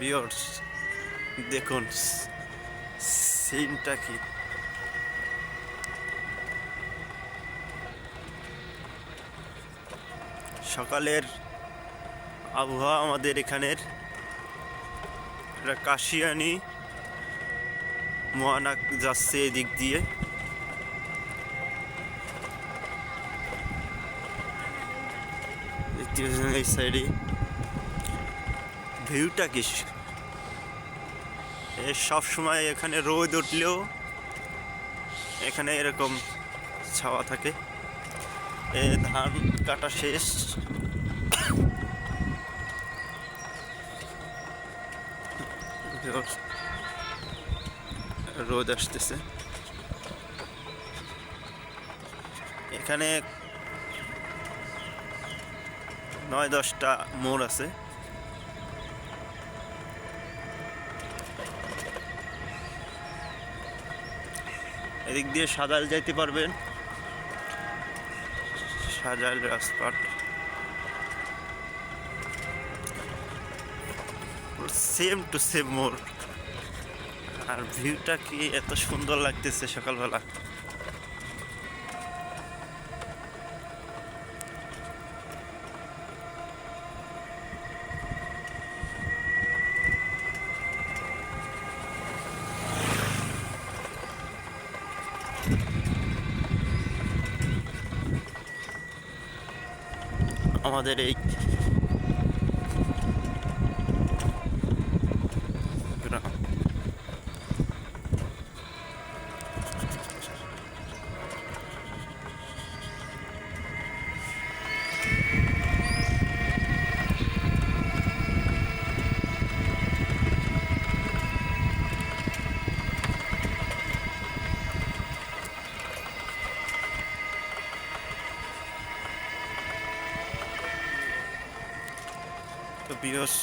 বিয়র্স দেখুন সিনটা কি? সকালের আবহাওয়া আমাদের এখানের কাশিয়ানি মহানাক যাচ্ছে এদিক দিয়ে। দেখতে এই সাইডে। ভিউটা কি সব সময় এখানে রোদ উঠলেও এখানে এরকম ছাওয়া থাকে। এ ধান কাটা শেষ। রোদ আসতেছে। এখানে নয় দশটা মোড় আছে। এদিক দিয়ে সাজাল যাইতে পারবেন। সাজাল রাজপাট সেম টু সেম মোর আর ভিউটা কি এত সুন্দর লাগতেছে সকালবেলা। আমাদের এই তো বিয়স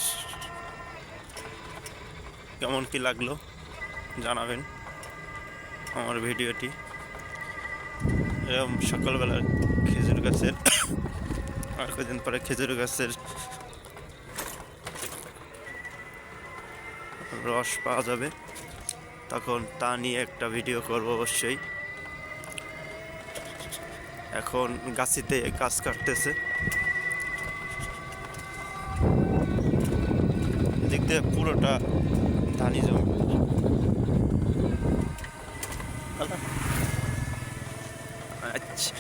কেমন কি লাগল জানাবেন আমার ভিডিওটি। এরকম সকালবেলা খেজুর গাছের আর কদিন পরে খেজুর গাছের রস পাওয়া যাবে। তখন তা নিয়ে একটা ভিডিও করব অবশ্যই। এখন গাছিতে গাছ কাটতেছে এদিক দিয়ে পুরোটা ধানি জমি আচ্ছা।